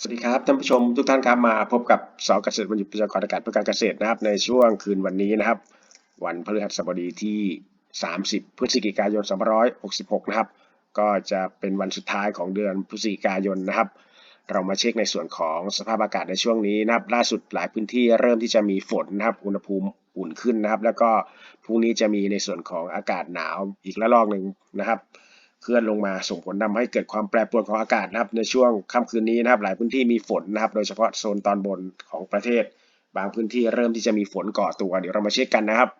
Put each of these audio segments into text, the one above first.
สวัสดีครับท่านผู้ชมทุกท่านครับมาพบกับสเกษตรวันหยุดประจำกรอากาศเพื่อการเกษตรนะครับในช่วงคืนวันนี้นะครับ วันพฤหัสบดีที่ 30 พฤศจิกายน 2566 นะครับ ก็จะเป็นวันสุดท้ายของเดือนพฤศจิกายนนะครับ เรามาเช็คในส่วนของสภาพอากาศในช่วงนี้นะครับ ล่าสุดหลายพื้นที่เริ่มที่จะมีฝนนะครับ อุณหภูมิอุ่นขึ้นนะครับ แล้วก็พรุ่งนี้จะมีในส่วนของอากาศหนาวอีกระลอกหนึ่งนะครับ เคลื่อนลงมาส่งผลทำให้เกิดความแปรปรวนของอากาศนะครับในช่วงค่ำคืนนี้นะครับ หลายพื้นที่มีฝนนะครับ โดยเฉพาะโซนตอนบนของประเทศ บางพื้นที่เริ่มที่จะมีฝนก่อตัว เดี๋ยวเรามาเช็คกันนะครับ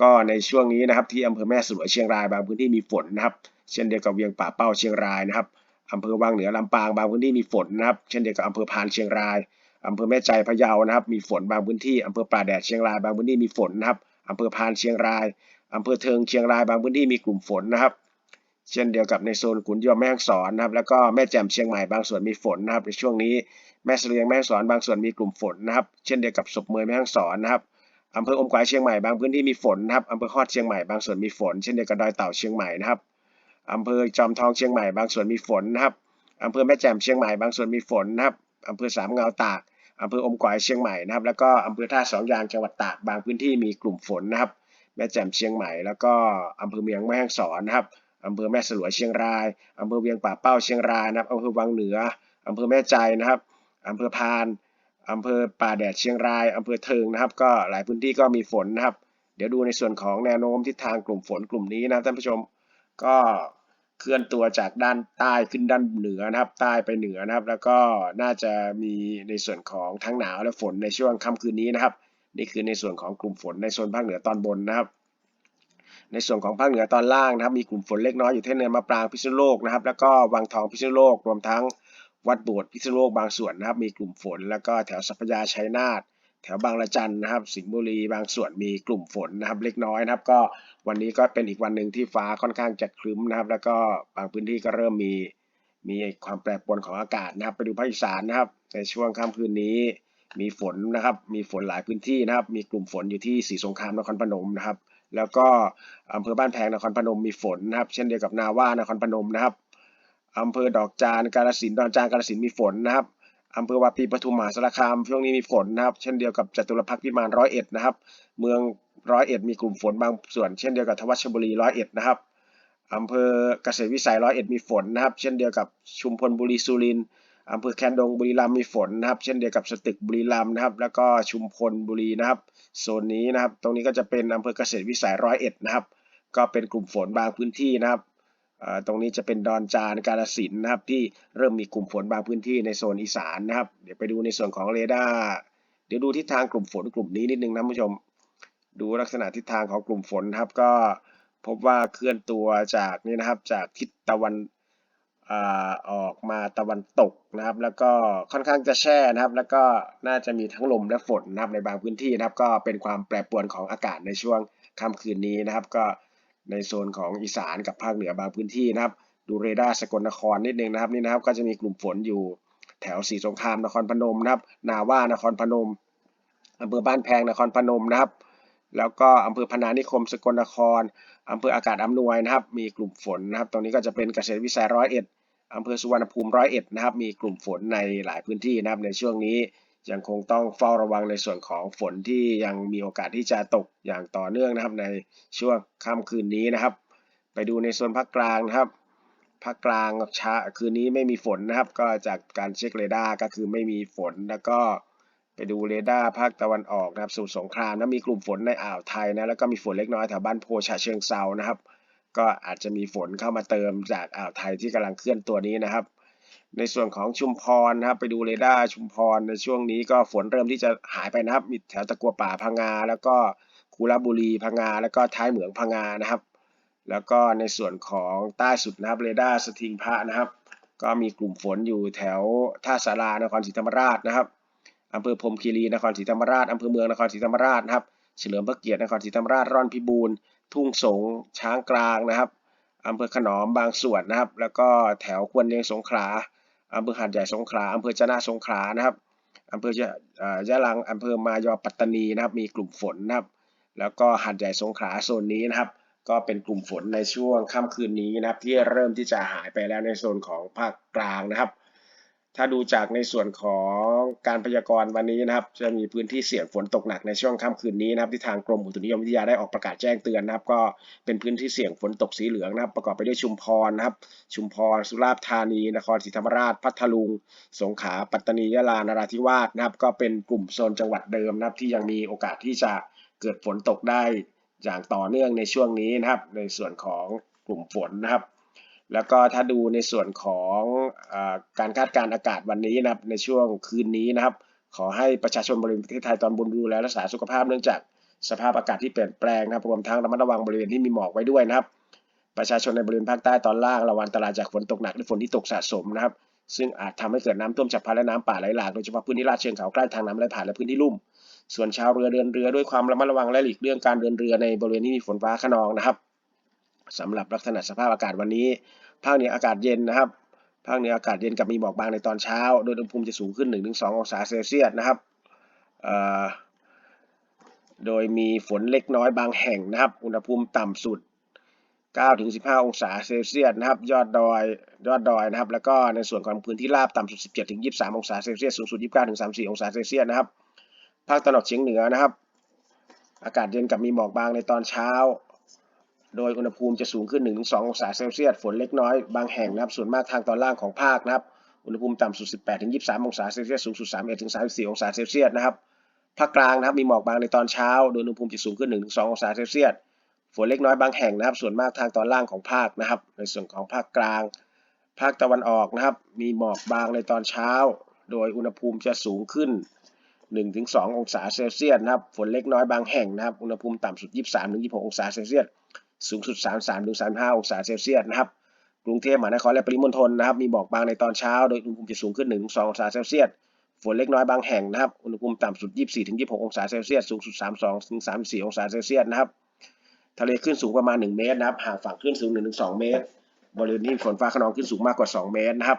ก็ในช่วงนี้นะครับที่อำเภอแม่สลวยเชียงรายบางพื้นที่มีฝนนะครับเช่นเดียวกับเวียงป่าเป้าเชียงรายนะครับอำเภอวังเหนือลำปางบางพื้นที่มีฝนนะครับ เช่นเดียวกับอำเภอพานเชียงรายอำเภอแม่ใจพะเยานะครับมีฝนบางพื้นที่อำเภอป่าแดดเชียงรายบางพื้นที่มีฝนนะครับอำเภอพานเชียงรายอำเภอเทิงเชียงรายบางพื้นที่มีกลุ่มฝนนะครับ เช่นเดียวกับในโซนขุนยวมแม่ฮ่องสอนนะครับแล้วก็แม่แจ่มเชียงใหม่บางส่วนมีฝนนะครับในช่วงนี้แม่เสลียงแม่ฮ่องสอนบางส่วนมีกลุ่มฝนนะครับเช่นเดียวกับศพเมยแม่ฮ่องสอนนะครับอำเภออมก๋อยเชียงใหม่บางพื้นที่มีฝนนะครับอำเภอฮอดเชียงใหม่บางส่วนมีฝน เช่นเดียวกับดอยเต่าเชียงใหม่นะครับอำเภอจอมทองเชียงใหม่บางส่วนมีฝนนะครับอำเภอแม่แจ่มเชียงใหม่บางส่วนมีฝนนะครับอำเภอสามเงาตากอำเภออมก๋อยเชียงใหม่นะครับแล้วก็อำเภอท่าสองยางจังหวัดตากบางพื้นที่มีกลุ่มฝนนะครับแม่แจ่มเชียงใหม่แล้วก็อำเภอเมียงแม่ฮ่องสอนนะครับ อำเภอแม่สลวยเชียงรายอำเภอเวียงป่าเป้าเชียงรายนะครับอำเภอวังเหนืออำเภอแม่ใจนะครับอำเภอพานอำเภอป่าแดดเชียงรายอำเภอเทิงนะครับ ก็หลายพื้นที่ก็มีฝนนะครับ เดี๋ยวดูในส่วนของแนวโน้มทิศทางกลุ่มฝนกลุ่มนี้นะท่านผู้ชมก็เคลื่อนตัวจากด้านใต้ขึ้นด้านเหนือนะครับ ใต้ไปเหนือนะครับ แล้วก็น่าจะมีในส่วนของทั้งหนาวและฝนในช่วงค่ำคืนนี้นะครับ นี่คือในส่วนของกลุ่มฝนในโซนภาคเหนือตอนบนนะครับ ในส่วนของภาคเหนือตอนล่างนะครับ มีกลุ่มฝนเล็กน้อยอยู่ที่เนินมะปรางพิษณุโลกนะครับ แล้วก็วังทองพิษณุโลก รวมทั้งวัดโบสถ์พิษณุโลกบางส่วนนะครับ มีกลุ่มฝน แล้วก็แถวสัพพยาชัยนาทแถวบางละจันนะครับ สิงห์บุรีบางส่วนมีกลุ่มฝนนะครับ เล็กน้อยนะครับ ก็วันนี้ก็เป็นอีกวันหนึ่งที่ฟ้าค่อนข้างจะครึ้มนะครับ แล้วก็บางพื้นที่ก็เริ่มมีมีความแปรปรวนของอากาศนะครับ ไปดูภาคอีสานนะครับ ในช่วงค่ำคืนนี้มีฝนนะครับ มีฝนหลายพื้นที่นะครับ มีกลุ่มฝนอยู่ที่สีสงครามนครพนมนะครับ แล้วก็อำเภอบ้านแพงนครพนมมีฝนนะครับ เช่นเดียวกับนาว่านครพนมนะครับอำเภอดอกจานกาฬสินดอนจานกาฬสินมีฝนนะครับอำเภอวาปีปทุมมหาสารคามช่วงนี้มีฝนนะครับ เช่นเดียวกับจตุรพักษ์พิมานร้อยเอ็ดนะครับ เมืองร้อยเอ็ดมีกลุ่มฝนบางส่วน เช่นเดียวกับทวัชบุรีร้อยเอ็ดนะครับอำเภอเกษตรวิสัยร้อยเอ็ดมีฝนนะครับ เช่นเดียวกับชุมพลบุรีสุรินทร์ อำเภอแคนดงบุรีรัมย์มีฝนนะครับ เช่นเดียวกับสตึกบุรีรัมย์นะครับ แล้วก็ชุมพลบุรีนะครับโซนนี้นะครับ ตรงนี้ก็จะเป็นอำเภอเกษตรวิสัยร้อยเอ็ดนะครับ ก็เป็นกลุ่มฝนบางพื้นที่นะครับตรงนี้จะเป็นดอนจานกาฬสินนะครับ ที่เริ่มมีกลุ่มฝนบางพื้นที่ในโซนอีสานนะครับ เดี๋ยวไปดูในส่วนของเรดาร์เดี๋ยวดูทิศทางกลุ่มฝนกลุ่มนี้นิดนึงนะผู้ชม ดูลักษณะทิศทางของกลุ่มฝนนะครับ ก็พบว่าเคลื่อนตัวจากนี่นะครับ จากทิศตะวัน ออกมาตะวันตกนะครับ แล้วก็ค่อนข้างจะแช่นะครับ แล้วก็น่าจะมีทั้งลมและฝนนะครับในบางพื้นที่นะครับ ก็เป็นความแปรปรวนของอากาศในช่วงค่ำคืนนี้นะครับ ก็ในโซนของอีสานกับภาคเหนือบางพื้นที่นะครับ ดูเรดาร์สกลนครนิดนึงนะครับนี่นะครับ ก็จะมีกลุ่มฝนอยู่แถวสีสงครามนครพนมนะครับ นาว่านครพนมอำเภอบ้านแพงนครพนมนะครับ แล้วก็อำเภอพนานิคมสกลนครอำเภออากาศอำนวยนะครับ มีกลุ่มฝนนะครับ ตรงนี้ก็จะเป็นเกษตรวิสัยร้อยเอ็ด อำเภอสุวรรณภูมิร้อยเอ็ดนะครับ มีกลุ่มฝนในหลายพื้นที่นะครับในช่วงนี้ยังคงต้องเฝ้าระวังในส่วนของฝนที่ยังมีโอกาสที่จะตกอย่างต่อเนื่องนะครับ ในช่วงค่ำคืนนี้นะครับ ไปดูในโซนภาคกลางนะครับภาคกลางช้าคืนนี้ไม่มีฝนนะครับ ก็จากการเช็คเรดาร์ก็คือไม่มีฝนแล้วก็ไปดูเรดาร์ภาคตะวันออกนะครับสู่สงครามนะมีกลุ่มฝนในอ่าวไทยนะแล้วก็มีฝนเล็กน้อยแถวบ้านโพชาเชิงเซานะครับ ก็อาจจะมีฝนเข้ามาเติมจากอ่าวไทยที่กำลังเคลื่อนตัวนี้นะครับ ในส่วนของชุมพรนะครับ ไปดูเรดาร์ชุมพรในช่วงนี้ก็ฝนเริ่มที่จะหายไปนะครับ มีแถวตะกัวป่าพังงา แล้วก็คูระบุรีพังงา แล้วก็ท้ายเหมืองพังงานะครับ แล้วก็ในส่วนของใต้สุดนะครับเรดาร์สทิงพระนะครับ ก็มีกลุ่มฝนอยู่แถวท่าสารานครศรีธรรมราชนะครับอำเภอพรมคีรีนครศรีธรรมราชอำเภอเมืองนครศรีธรรมราชนะครับเฉลิมพระเกียรตินครศรีธรรมราชร่อนพิบูล ทุ่งสงช้างกลางนะครับอำเภอขนอมบางส่วนนะครับ แล้วก็แถวควรเนียงสงขลาอำเภอหาดใหญ่สงขลาอำเภอจะนาสงขลานะครับอำเภอยะยะลังอำเภอมายอปัตตานีนะครับ มีกลุ่มฝนนะครับ แล้วก็หาดใหญ่สงขลาโซนนี้นะครับ ก็เป็นกลุ่มฝนในช่วงค่ำคืนนี้นะครับ ที่เริ่มที่จะหายไปแล้วในโซนของภาคกลางนะครับ ถ้าดูจากในส่วนของการพยากรณ์วันนี้นะครับ จะมีพื้นที่เสี่ยงฝนตกหนักในช่วงค่ำคืนนี้นะครับที่ทางกรมอุตุนิยมวิทยาได้ออกประกาศแจ้งเตือนนะครับ ก็เป็นพื้นที่เสี่ยงฝนตกสีเหลืองนะครับ ประกอบไปด้วยชุมพรนะครับ ชุมพรสุราษฎร์ธานี นครศรีธรรมราช พัทลุง สงขลาปัตตานียะลานราธิวาสนะครับ ก็เป็นกลุ่มโซนจังหวัดเดิมนะครับ ที่ยังมีโอกาสที่จะเกิดฝนตกได้อย่างต่อเนื่องในช่วงนี้นะครับ ในส่วนของกลุ่มฝนนะครับ แล้วก็ถ้าดูในส่วนของอการคาดการณ์อากาศวันนี้นะครับในช่วงคืนนี้นะครับ ขอให้ประชาชนบริเวณประเทศไทยตอนบนดูแลรักษาสุขภาพเนื่องจากสภาพอากาศที่เปลี่ยนแปลงนะครับรวมทั้งระมัดระวังบริเวณที่มีหมอกไว้ด้วยนะครับ ประชาชนในบริเวณภาคใต้ตอนล่างระวังอันตรายจากฝนตกหนักหรือฝนที่ตกสะสมนะครับ ซึ่งอาจทำให้เกิดน้ำท่วมฉับพลันและน้ำป่าไหลหลากโดยเฉพาะพื้นที่ลาดเชิงเขาใกล้ทางน้ำไหลผ่านและพื้นที่ลุ่ม ส่วนชาวเรือเดินเรือด้วยความระมัดระวังและหลีกเลี่ยงการเดินเรือในบริเวณที่มีฝนฟ้าขนองนะครับ สำหรับลักษณะสภาพอากาศวันนี้ ภาคเหนืออากาศเย็นนะครับ ภาคเหนืออากาศเย็นกับมีหมอกบางในตอนเช้า โดยอุณหภูมิจะสูงขึ้น 1-2 องศาเซลเซียสนะครับโดยมีฝนเล็กน้อยบางแห่งนะครับ อุณหภูมิต่ำสุด 9-15 องศาเซลเซียสนะครับ ยอดดอย ยอดดอยนะครับ แล้วก็ในส่วนของพื้นที่ราบต่ำสุด 17-23 องศาเซลเซียส สูงสุด 29-34 องศาเซลเซียสนะครับ ภาคตะวันออกเฉียงเหนือนะครับ อากาศเย็นกับมีหมอกบางในตอนเช้า โดยอุณหภูมิจะสูงขึ้น 1-2 องศาเซลเซียส ฝนเล็กน้อยบางแห่งนะครับ ส่วนมากทางตอนล่างของภาคนะครับ อุณหภูมิต่ำสุด 18-23 องศาเซลเซียส สูงสุด 31-34 องศาเซลเซียสนะครับ ภาคกลางนะครับ มีหมอกบางในตอนเช้า โดยอุณหภูมิจะสูงขึ้น 1-2 องศาเซลเซียส ฝนเล็กน้อยบางแห่งนะครับ ส่วนมากทางตอนล่างของภาคนะครับ ในส่วนของภาคกลาง ภาคตะวันออกนะครับ มีหมอกบางในตอนเช้า โดยอุณหภูมิจะสูงขึ้น1-2 องศาเซลเซียสนะครับ ฝนเล็กน้อยบางแห่งนะครับ อุณหภูมิต่ำสุด 23-26 องศาเซลเซียส สูงสุด 33-35 องศาเซลเซียสนะครับ กรุงเทพมหานครและปริมณฑลนะครับ มีหมอกบางในตอนเช้า โดยอุณหภูมิจะสูงขึ้น 1-2 องศาเซลเซียส ฝนเล็กน้อยบางแห่งนะครับ อุณหภูมิต่ำสุด 24-26 องศาเซลเซียส สูงสุด 32-34 องศาเซลเซียสนะครับ ทะเลคลื่นสูงประมาณ 1 เมตรนะครับ ห่างฝั่งคลื่นสูง 1-2 เมตร บริเวณนี้ฝนฟ้าขนองคลื่นสูงมากกว่า 2 เมตรนะครับ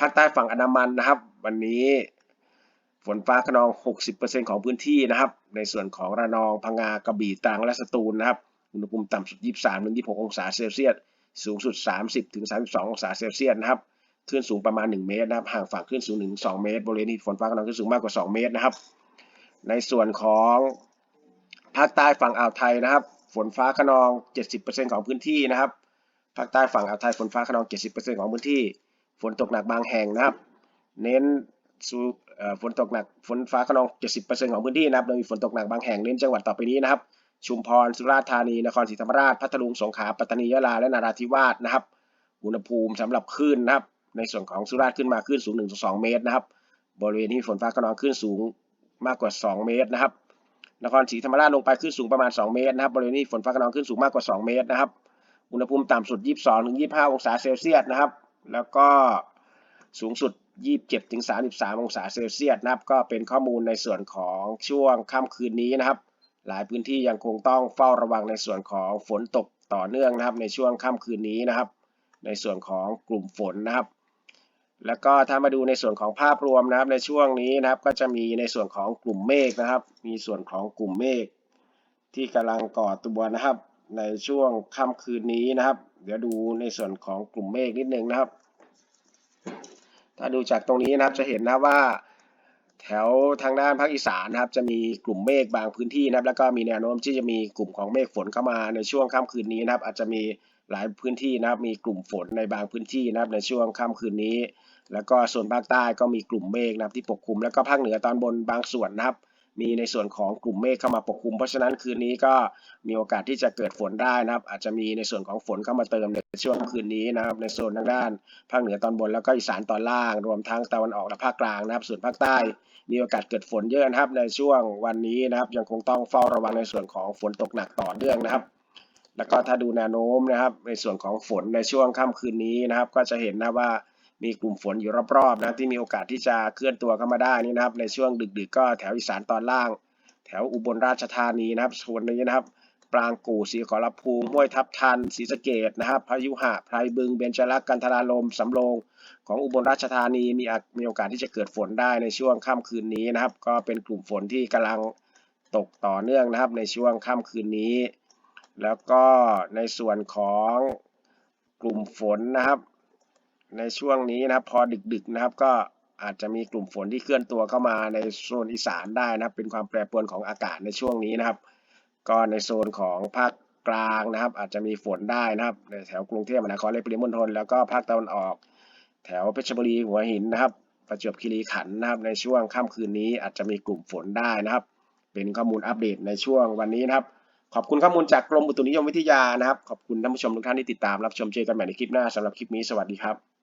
ภาคใต้ฝั่งอันดามันนะครับ วันนี้ฝนฟ้าขนอง 60%ของพื้นที่นะครับ ในส่วนของระนอง พังงา กระบี่ ตรัง และสตูลนะครับ อุณหภูมิต่ำสุด 23-26 องศาเซลเซียส สูงสุด 30-32 องศาเซลเซียสนะครับคลื่นสูงประมาณ 1 เมตรนะครับ ห่างฝั่งคลื่นสูง 1-2 เมตร บริเวณนี้ฝนฟ้าขนองคลื่นสูงมากกว่า 2 เมตรนะครับ ในส่วนของภาคใต้ฝั่งอ่าวไทยนะครับ ฝนฟ้าขนอง 70%ของพื้นที่นะครับ ภาคใต้ฝั่งอ่าวไทยฝนฟ้าขนอง 70%ของพื้นที่ ฝนตกหนักบางแห่งนะครับ เน้นสู่ฝนตกหนัก ฝนฟ้าขนอง 70%ของพื้นที่นะครับ โดยมีฝนตกหนักบางแห่ง เน้นจังหวัดต่อไปนี้นะครับ ชุมพร สุราษฎร์ธานี นครศรีธรรมราช พัทลุง สงขลา ปัตตานี ยะลา และนราธิวาสนะครับ อุณหภูมิสำหรับคลื่นนะครับ ในส่วนของสุราษฎร์ขึ้นมาคลื่นสูง 1-2 เมตรนะครับ บริเวณที่ฝนฟ้าขนองคลื่นสูงมากกว่า 2 เมตรนะครับ นครศรีธรรมราชลงไปคลื่นสูงประมาณ 2 เมตรนะครับ บริเวณนี้ฝนฟ้าขนองคลื่นสูงมากกว่า 2 เมตรนะครับ อุณหภูมิต่ำสุด 22-25 องศาเซลเซียสนะครับ แล้วก็สูงสุด 27-33 องศาเซลเซียสนะครับ ก็เป็นข้อมูลในส่วนของช่วงค่ำคืนนี้นะครับ หลายพื้นที่ยังคงต้องเฝ้าระวังในส่วนของฝนตกต่อเนื่องนะครับในช่วงค่ำคืนนี้นะครับ ในส่วนของกลุ่มฝนนะครับ แล้วก็ถ้ามาดูในส่วนของภาพรวมนะครับในช่วงนี้นะครับ ก็จะมีในส่วนของกลุ่มเมฆนะครับ มีส่วนของกลุ่มเมฆที่กำลังก่อตัวนะครับ ในช่วงค่ำคืนนี้นะครับ เดี๋ยวดูในส่วนของกลุ่มเมฆนิดนึงนะครับ ถ้าดูจากตรงนี้นะครับจะเห็นนะว่า แถวทางด้านภาคอีสานนะครับจะมีกลุ่มเมฆบางพื้นที่นะครับ แล้วก็มีแนวโน้มที่จะมีกลุ่มของเมฆฝนเข้ามาในช่วงค่ำคืนนี้นะครับ อาจจะมีหลายพื้นที่นะครับมีกลุ่มฝนในบางพื้นที่นะครับในช่วงค่ำคืนนี้ แล้วก็ส่วนภาคใต้ก็มีกลุ่มเมฆนะครับที่ปกคลุมแล้วก็ภาคเหนือตอนบนบางส่วนนะครับ มีในส่วนของกลุ่มเมฆเข้ามาปกคลุม เพราะฉะนั้นคืนนี้ก็มีโอกาสที่จะเกิดฝนได้นะครับ อาจจะมีในส่วนของฝนเข้ามาเติมในช่วงคืนนี้นะครับ ในโซนทางด้านภาคเหนือตอนบนแล้วก็อีสานตอนล่าง รวมทั้งตะวันออกและภาคกลางนะครับ ส่วนภาคใต้มีโอกาสเกิดฝนเยอะนะครับ ในช่วงวันนี้นะครับ ยังคงต้องเฝ้าระวังในส่วนของฝนตกหนักต่อเนื่องนะครับแล้วก็ถ้าดูแนวโน้มนะครับในส่วนของฝนในช่วงค่ำคืนนี้นะครับ ก็จะเห็นนะว่า มีกลุ่มฝนอยู่รอบๆนะที่มีโอกาสที่จะเคลื่อนตัวเข้ามาได้นี่นะครับ ในช่วงดึกๆ ก็แถวอีสานตอนล่าง แถวอุบลราชธานีนะครับส่วนนี้นะครับปรางกู่ศรีขอรภูมิห้วยทับทันศรีสะเกดนะครับพายุหะไพรบึงเบญจรักษ์กันทราลมสำโรงของอุบลราชธานีมีมีโอกาสที่จะเกิดฝนได้ในช่วงค่ำคืนนี้นะครับ ก็เป็นกลุ่มฝนที่กำลังตกต่อเนื่องนะครับ ในช่วงค่ำคืนนี้ แล้วก็ในส่วนของกลุ่มฝนนะครับ ในช่วงนี้นะครับ พอดึกๆนะครับ ก็อาจจะมีกลุ่มฝนที่เคลื่อนตัวเข้ามาในโซนอีสานได้นะครับ เป็นความแปรปรวนของอากาศในช่วงนี้นะครับ ก็ในโซนของภาคกลางนะครับ อาจจะมีฝนได้นะครับในแถวกรุงเทพมหานครและปริมณฑลแล้วก็ภาคตะวันออก แถวเพชรบุรีหัวหินนะครับ ประจวบคีรีขันธ์นะครับ ในช่วงค่ำคืนนี้อาจจะมีกลุ่มฝนได้นะครับ เป็นข้อมูลอัปเดตในช่วงวันนี้นะครับขอบคุณข้อมูลจากกรมอุตุนิยมวิทยานะครับ ขอบคุณท่านผู้ชมทุกท่านที่ติดตามรับชมเจอกันใหม่ในคลิปหน้าสำหรับคลิปนี้สวัสดีครับ